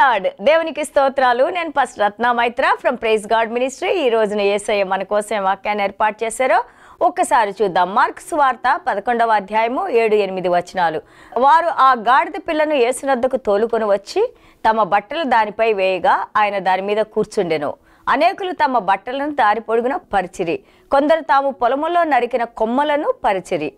Lord దేవునికి స్తోత్రాలు. నేను first Ratna Maitra from praise God ministry ఈ రోజున ఏసయ్య మన కోసం వాక్యాన్ని ఏర్పాటు చేశారో ఒక్కసారి చూద్దాం. మార్క్స్ వార్త పదకొండవ అధ్యాయము ఏడు ఎనిమిది వచనాలు. వారు ఆ గాడిద పిల్లను ఏసునద్దకు తోలుకొని వచ్చి తమ బట్టలు దానిపై వేయగా ఆయన దాని మీద కూర్చుండెను. అనేకులు తమ బట్టలను దారి పొడుగున పరిచిరి. కొందరు తాము పొలములో నరికిన కొమ్మలను పరిచిరి.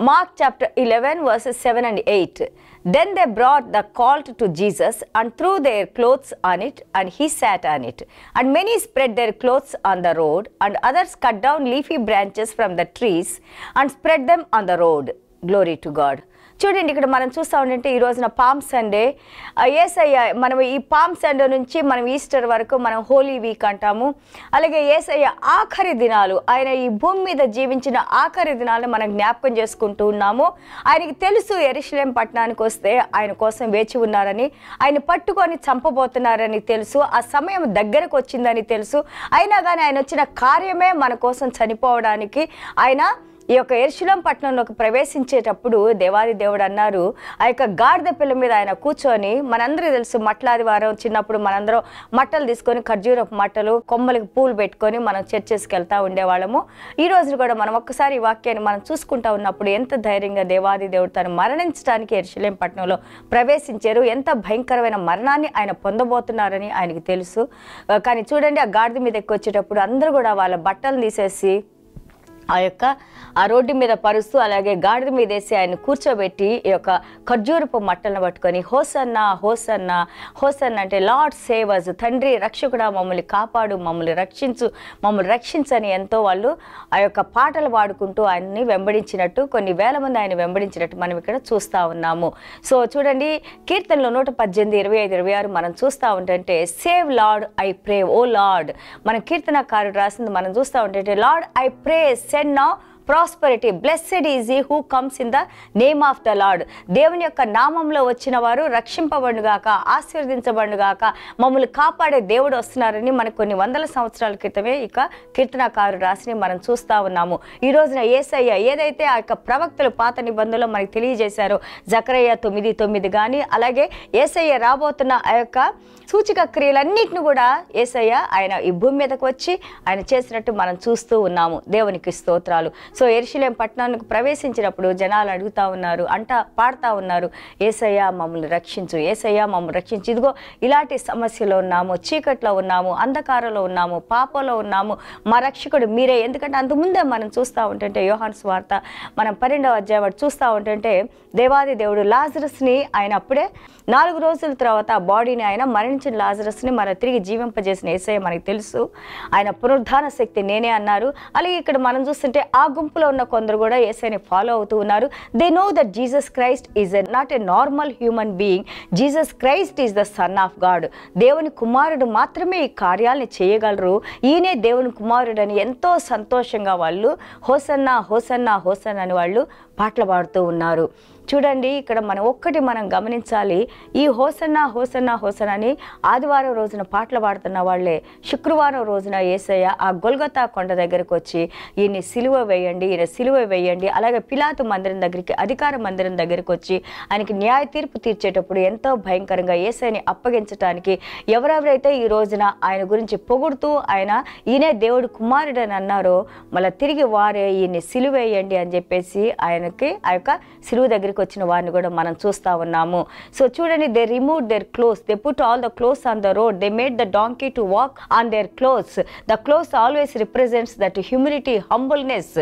Mark chapter 11, verses 7 and 8. Then they brought the colt to Jesus and threw their clothes on it, and he sat on it. And many spread their clothes on the road, and others cut down leafy branches from the trees and spread them on the road. Glory to God. చూడండి ఇక్కడ మనం చూస్తూ ఉంటే ఈ రోజున palm Sunday ఏసయ్య మనం ఈ palm Sunday నుంచి మనం ఈస్టర్ వరకు మనం హోలీ వీక్ అంటాము. అలాగే ఏసయ్య ఆఖరి దినాలు ఆయన ఈ భూమి మీద జీవించిన ఆఖరి దినాలను మనం జ్ఞాపకం చేసుకుంటూ ఉన్నాము. ఆయనకి తెలుసు ఎరిశ్లేం పట్టణానికి వస్తే ఆయన కోసం వేచి ఉన్నారని ఆయన పట్టుకొని చంపబోతున్నారని తెలుసు ఆ సమయం దగ్గరకు వచ్చిందని తెలుసు. అయినా కానీ ఆయన వచ్చిన కార్యమే మన కోసం చనిపోవడానికి ఆయన ఈ యొక్క ఎరుశులం పట్టణంలోకి ప్రవేశించేటప్పుడు దేవాది దేవుడు అన్నారు ఆ యొక్క గాడిద పిల్ల మీద ఆయన కూర్చొని మనందరికీ తెలుసు మట్లాదివారం చిన్నప్పుడు మనందరం మట్టలు తీసుకొని ఖర్జూరపు మట్టలు కొమ్మలకి పూలు పెట్టుకొని మనం చర్చెస్కి వెళ్తూ ఉండేవాళ్ళము. ఈ రోజు కూడా మనం ఒక్కసారి ఈ వాక్యాన్ని మనం చూసుకుంటా ఉన్నప్పుడు ఎంత ధైర్యంగా దేవాది దేవుడు తను మరణించడానికి ఎర్శలేం పట్టణంలో ప్రవేశించారు ఎంత భయంకరమైన మరణాన్ని ఆయన పొందబోతున్నారని ఆయనకి తెలుసు. కానీ చూడండి ఆ గాడిద మీద ఎక్కి వచ్చేటప్పుడు అందరూ కూడా వాళ్ళ బట్టలు తీసేసి ఆ యొక్క ఆ రోడ్డు మీద పరుస్తూ అలాగే గాడిద మీద వేసి ఆయన కూర్చోబెట్టి ఈ యొక్క ఖర్జూరపు మట్టలను పట్టుకొని హోసన్న హోసన్న హోసన్న అంటే లార్డ్ సేవర్స్ తండ్రి రక్షకుడా మమ్మల్ని కాపాడు మమ్మల్ని రక్షించు మమ్మల్ని రక్షించని ఎంతో వాళ్ళు ఆ యొక్క పాటలు పాడుకుంటూ ఆయన్ని వెంబడించినట్టు కొన్ని వేల మంది ఆయన వెంబడించినట్టు మనం ఇక్కడ చూస్తూ ఉన్నాము. సో చూడండి కీర్తనలో నూట పద్దెనిమిది ఇరవై ఐదు ఇరవై ఆరు మనం చూస్తూ ఉంటే save Lord I pray O Lord. మన కీర్తనకారుడు రాసింది మనం చూస్తూ ఉంటే Lord I pray send now prosperity blessed is he who comes in the name of the Lord దేవుని యొక్క నామంలో వచ్చిన వారు రక్షింపబడుగాక ఆశీర్వదించబడుగాక మమ్మల్ని కాపాడే దేవుడు వస్తున్నారని మనకు కొన్ని వందల సంవత్సరాల క్రితమే ఇక కీర్తనకారు రాసిని మనం చూస్తూ ఉన్నాము. ఈ రోజున ఏసయ్య ఏదైతే ఆ యొక్క ప్రవక్తలు పాత నిబంధనలో మనకి తెలియజేశారో జకరయ్య తొమ్మిది తొమ్మిది కానీ అలాగే ఏసయ్య రాబోతున్న ఆ యొక్క సూచిక క్రియలన్నిటిని కూడా ఏసయ్య ఆయన ఈ భూమి మీదకు వచ్చి ఆయన చేసినట్టు మనం చూస్తూ ఉన్నాము. దేవునికి స్తోత్రాలు. సో ఎరుశలేం పట్టణానికి ప్రవేశించినప్పుడు జనాలు అడుగుతా ఉన్నారు అంట పాడుతూ ఉన్నారు ఏసయ్య మమ్మల్ని రక్షించు ఏసయ్య మమ్మల్ని రక్షించు. ఇదిగో ఇలాంటి సమస్యలో ఉన్నాము చీకట్లో ఉన్నాము అంధకారంలో ఉన్నాము పాపంలో ఉన్నాము. మా రక్షకుడు మీరే. ఎందుకంటే అంతకుముందే మనం చూస్తూ ఉంటుంటే యోహాన్ స్వార్త మనం పన్నెండవ అధ్యాయం చూస్తూ ఉంటుంటే దేవాది దేవుడు లాజరస్ని ఆయన అప్పుడే నాలుగు రోజుల తర్వాత బాడీని ఆయన మరణించిన లాజరస్ని మన తిరిగి జీవింపజేసిన ఏసయ్య మనకి తెలుసు. ఆయన పునరుద్ధాన శక్తి నేనే అన్నారు. అలాగే ఇక్కడ మనం చూస్తుంటే ఆ గుంపులో ఉన్న కొందరు కూడా ఏసైని ఫాలో అవుతూ ఉన్నారు. They know that Jesus Christ is a not a normal human being Jesus Christ is the son of God దేవుని కుమారుడు మాత్రమే ఈ కార్యాలని చేయగలరు. ఈయనే దేవుని కుమారుడు అని ఎంతో సంతోషంగా వాళ్ళు హోసన్న హోసన్న హోసన్న అని వాళ్ళు పాటలు పాడుతూ ఉన్నారు. చూడండి ఇక్కడ మనం ఒక్కటి మనం గమనించాలి. ఈ హోసన్న హోసన్న హోసన్న అని ఆదివారం రోజున పాటలు పాడుతున్న వాళ్ళే. శుక్రవారం రోజున ఏసయ్య ఆ గొల్గతా కొండ దగ్గరకు వచ్చి ఈయన్ని సిలువ వేయండి ఈయన సిలువ వేయండి అలాగే పిలాతు మందిరం దగ్గరికి అధికార మందిరం దగ్గరికి వచ్చి ఆయనకి న్యాయ తీర్పు తీర్చేటప్పుడు ఎంతో భయంకరంగా ఏసైని అప్పగించడానికి ఎవరెవరైతే ఈ రోజున ఆయన గురించి పొగుడుతూ ఆయన ఈయనే దేవుడు కుమారుడని అన్నారో మళ్ళీ తిరిగి వారే ఈయన్ని సిలువేయండి అని చెప్పేసి ఆయనకి ఆ యొక్క సిలువ దగ్గరికి వచ్చిన వారిని కూడా మనం చూస్తా ఉన్నాము. సో చూడండి they remove their clothes they put all the clothes on the road they made the donkey to walk on their clothes the clothes always represents that humility humbleness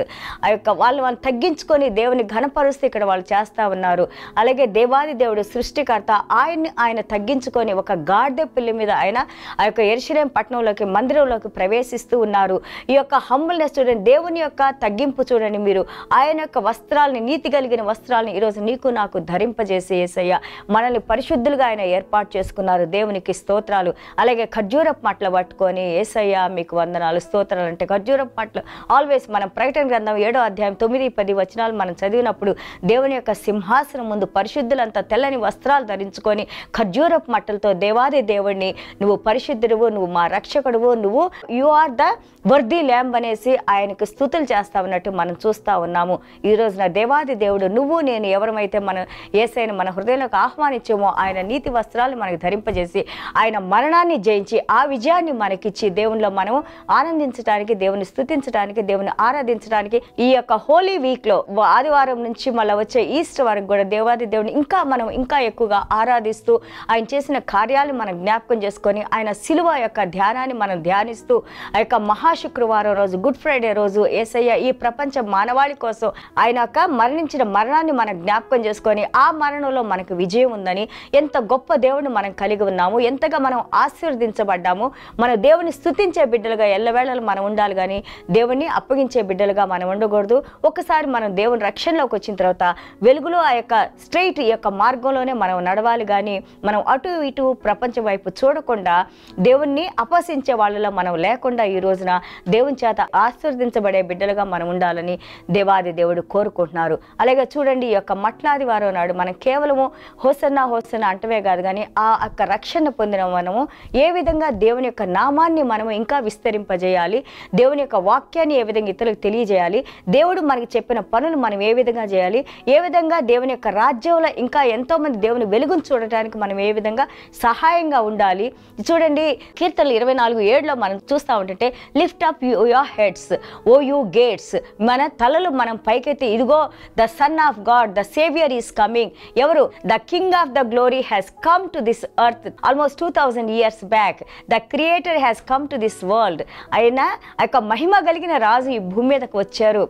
ఆ యొక్క వాళ్ళు వాళ్ళు తగ్గించుకొని దేవుని ఘనపరుస్తూ ఇక్కడ వాళ్ళు చేస్తూ ఉన్నారు. అలాగే దేవాది దేవుడు సృష్టికర్త ఆయన్ని ఆయన తగ్గించుకొని ఒక గాడిద పిల్లి మీద ఆయన ఆ యొక్క ఎరుశలేం పట్టణంలోకి మందిరంలోకి ప్రవేశిస్తూ ఉన్నారు. ఈ యొక్క హంబుల్నెస్ చూడండి దేవుని యొక్క తగ్గింపు చూడండి మీరు. ఆయన యొక్క వస్త్రాలని నీతి కలిగిన వస్త్రాలని ఈరోజు నీకు నాకు ధరింపజేసి ఏసయ్య. మనల్ని పరిశుద్ధులుగా ఆయన ఏర్పాటు చేసుకున్నారు. దేవునికి స్తోత్రాలు. అలాగే ఖర్జూరపు మట్ల పట్టుకొని ఏసయ్య మీకు వందనాలు స్తోత్రాలు అంటే ఖర్జూరపు మట్లు. ఆల్వేస్ మనం ప్రకటన గ్రంథం ఏడో అధ్యాయం తొమ్మిది పది వచనాలు మనం చదివినప్పుడు దేవుని యొక్క సింహాసనం ముందు పరిశుద్ధులంతా తెల్లని వస్త్రాలు ధరించుకొని ఖర్జూరపు మట్టలతో దేవాది దేవుడిని నువ్వు పరిశుద్ధుడువు నువ్వు మా రక్షకుడువు నువ్వు you are the worthy lamb అనేసి ఆయనకు స్థుతులు చేస్తా ఉన్నట్టు మనం చూస్తా ఉన్నాము. ఈ రోజున దేవాది దేవుడు నువ్వు నేను ఎవరు అయితే మన ఏసైన మన హృదయంలోకి ఆహ్వానించామో ఆయన నీతి వస్త్రాలు మనకు ధరింపజేసి ఆయన మరణాన్ని జయించి ఆ విజయాన్ని మనకిచ్చి దేవునిలో మనం ఆనందించడానికి దేవుని స్థుతించడానికి దేవుని ఆరాధించడానికి ఈ యొక్క హోలీ వీక్లో ఆదివారం నుంచి మళ్ళీ వచ్చే ఈస్టర్ వరకు కూడా దేవాది దేవుని ఇంకా మనం ఇంకా ఎక్కువగా ఆరాధిస్తూ ఆయన చేసిన కార్యాలు మనం జ్ఞాపకం చేసుకొని ఆయన సిలువ యొక్క ధ్యానాన్ని మనం ధ్యానిస్తూ ఆ యొక్క మహాశుక్రవారం రోజు గుడ్ ఫ్రైడే రోజు ఏసయ్య ఈ ప్రపంచ మానవాళి కోసం ఆయన యొక్క మరణించిన మరణాన్ని మనం జ్ఞాపకం చేసుకొని ఆ మరణంలో మనకు విజయం ఉందని ఎంత గొప్ప దేవుని మనం కలిగి ఉన్నాము ఎంతగా మనం ఆశీర్వదించబడ్డాము మన దేవుని స్థుతించే బిడ్డలుగా ఎల్లవేళలు మనం ఉండాలి కానీ దేవుణ్ణి అప్పగించే బిడ్డలుగా మనం ఉండకూడదు. ఒకసారి మనం దేవుని రక్షణలోకి వచ్చిన తర్వాత వెలుగులో ఆ యొక్క స్ట్రైట్ ఈ యొక్క మార్గంలోనే మనం నడవాలి కానీ మనం అటు ఇటు ప్రపంచం వైపు చూడకుండా దేవుణ్ణి అపహసించే వాళ్ళలో మనం లేకుండా ఈ రోజున దేవుని చేత ఆశీర్వదించబడే బిడ్డలుగా మనం ఉండాలని దేవాది దేవుడు కోరుకుంటున్నారు. అలాగే చూడండి ఈ యొక్క పట్నాది వారం నాడు మనం కేవలము హోసన్న హోసన్న అంటవే కాదు కానీ ఆ యొక్క రక్షణ పొందిన మనము ఏ విధంగా దేవుని యొక్క నామాన్ని మనము ఇంకా విస్తరింపజేయాలి దేవుని యొక్క వాక్యాన్ని ఏ విధంగా ఇతరులకు తెలియజేయాలి దేవుడు మనకి చెప్పిన పనులు మనం ఏ విధంగా చేయాలి ఏ విధంగా దేవుని యొక్క రాజ్యంలో ఇంకా ఎంతో మంది దేవుని వెలుగును చూడటానికి మనం ఏ విధంగా సహాయంగా ఉండాలి. చూడండి కీర్తనలు ఇరవై నాలుగు ఏడులో మనం చూస్తూ ఉంటుంటే lift up your heads O you gates మన తలలు మనం పైకెత్తి ఇదిగో the son of God the saviour is coming ఎవరు? The king of the glory has come to this earth almost two thousand years back the creator has come to this world ఆయన ఆ యొక్క మహిమ కలిగిన రాజు ఈ భూమి మీదకు వచ్చారు.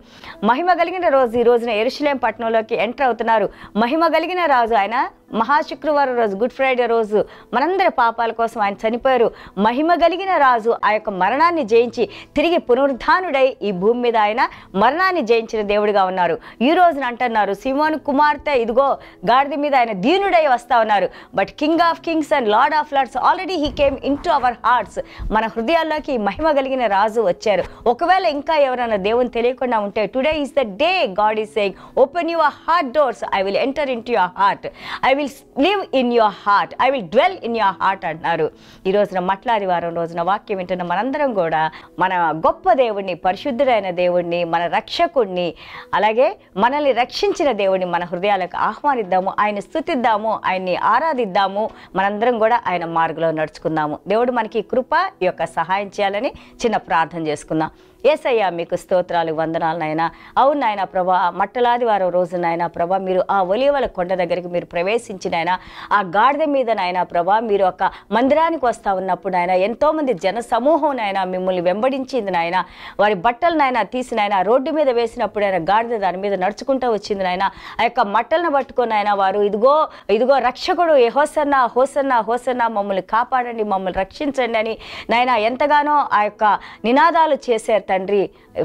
మహిమ కలిగిన రోజు ఈ రోజున ఎరుశలేం పట్టణంలోకి ఎంటర్ అవుతున్నారు. మహిమ కలిగిన రాజు ఆయన మహాశుక్రవారం రోజు గుడ్ ఫ్రైడే రోజు మనందరి పాపాల కోసం ఆయన చనిపోయారు. మహిమ కలిగిన రాజు ఆ యొక్క మరణాన్ని జయించి తిరిగి పునరుద్ధానుడై ఈ భూమి మీద ఆయన మరణాన్ని జయించిన దేవుడిగా ఉన్నారు. ఈ రోజున అంటున్నారు సిమోన్ కుమార్తె ఇదిగో గాడిద మీద ఆయన దీనుడై వస్తా ఉన్నారు. But king of kings and Lord of lords already he came in to our hearts మన హృదయాల్లోకి మహిమ కలిగిన రాజు వచ్చారు. ఒకవేళ ఇంకా ఎవరైనా దేవుని తెలియకుండా ఉంటే today is the day God is saying open your heart doors I will enter in to your heart I will live in your heart I will dwell in your heart అంటున్నారు. ఈ రోజున మట్లాది వారం రోజున వాక్యం వింటున్న మనందరం కూడా మన గొప్ప దేవుణ్ణి పరిశుద్ధుడైన దేవుణ్ణి మన రక్షకుణ్ణి అలాగే మనల్ని రక్షించిన దేవుణ్ణి మన హృదయాలకు ఆహ్వానిద్దాము ఆయన స్థుతిద్దాము ఆయన్ని ఆరాధిద్దాము. మనందరం కూడా ఆయన మార్గంలో నడుచుకుందాము. దేవుడు మనకి కృప ఈ యొక్క సహాయం చేయాలని చిన్న ప్రార్థన చేసుకుందాం. ఏసయ్యా మీకు స్తోత్రాలు వందనాలు నాయన. అవును నాయన ప్రభా మట్టలాది వారం రోజు నాయన ప్రభా మీరు ఆ ఒలివల కొండ దగ్గరికి మీరు ప్రవేశించిన ఆయన ఆ గాడిద మీద నాయన ప్రభా మీరు ఒక మందిరానికి వస్తా ఉన్నప్పుడు నాయన ఎంతో మంది జన సమూహం నాయన మిమ్మల్ని వెంబడించింది నాయన. వారి బట్టలు నాయన తీసిన ఆయన రోడ్డు మీద వేసినప్పుడు ఆయన గాడిద దాని మీద నడుచుకుంటూ వచ్చింది నాయన. ఆ యొక్క మట్టలను పట్టుకొని ఆయన వారు ఇదిగో ఇదిగో రక్షకుడు ఏ హోసన్న హోసన్న హోసన్న మమ్మల్ని కాపాడండి మమ్మల్ని రక్షించండి అని నాయన ఎంతగానో ఆ యొక్క నినాదాలు చేశారు తండ్రి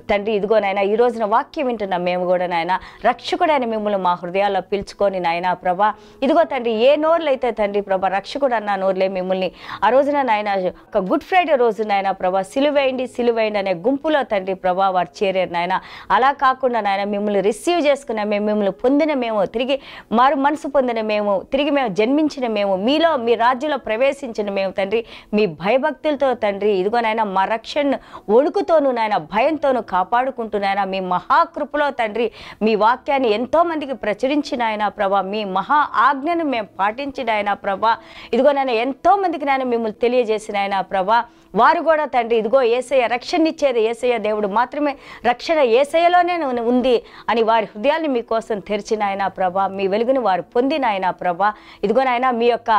తండ్రి ఇదిగో నాయన ఈ రోజున వాక్యం వింటున్నాం మేము కూడా నాయన. రక్షకుడైన మిమ్మల్ని మా హృదయాల్లో పిలుచుకొని నాయన ప్రభా. ఇదిగో తండ్రి ఏ నోర్లు అయితే తండ్రి ప్రభా రక్షకుడు అన్న నోర్లే మిమ్మల్ని ఆ రోజున నాయన ఒక గుడ్ ఫ్రైడే రోజు నాయన ప్రభా సిలువేయండి సిలువేయండి అనే గుంపులో తండ్రి ప్రభా వారు చేరారు నాయన. అలా కాకుండా నాయన మిమ్మల్ని రిసీవ్ చేసుకున్న మేము మిమ్మల్ని పొందిన మేము తిరిగి మారు మనసు పొందిన మేము తిరిగి మేము జన్మించిన మేము మీలో మీ రాజ్యంలో ప్రవేశించిన మేము తండ్రి మీ భయభక్తులతో తండ్రి ఇదిగో నాయన మా రక్షణ వణుకుతోనూ నాయన భయంతోనూ కాపాడుకుంటున్నాయన. మీ మహాకృపలో తండ్రి మీ వాక్యాన్ని ఎంతో మందికి ప్రచురించిన ఆయన ప్రభా. మీ మహా ఆజ్ఞను మేము పాటించిన ఆయన ప్రభా. ఇదిగో నాయన ఎంతో మందికి నాయన మిమ్మల్ని తెలియజేసిన ఆయన ప్రభా. వారు కూడా తండ్రి ఇదిగో ఏసయ్య రక్షణ ఇచ్చేది ఏసయ్య దేవుడు మాత్రమే. రక్షణ ఏసయ్యలోనే ఉంది అని వారి హృదయాన్ని మీకోసం తెరిచిన ఆయన ప్రభా మీ వెలుగును వారు పొందిన ఆయన ప్రభా. ఇదిగో నాయన మీ యొక్క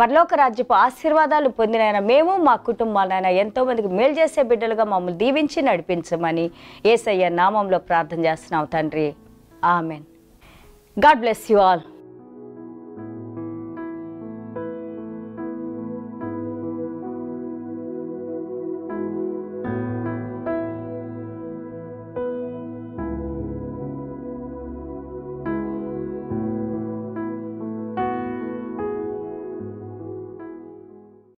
పరలోక రాజ్యపు ఆశీర్వాదాలు పొందిన ఆయన మేము మా కుటుంబాలైనా ఎంతో మందికి మేలు చేసే బిడ్డలుగా మమ్మల్ని దీవించి నడిపించమని ఏసయ్య నామంలో ప్రార్థన చేస్తున్నాం తండ్రి. Amen. God bless you all.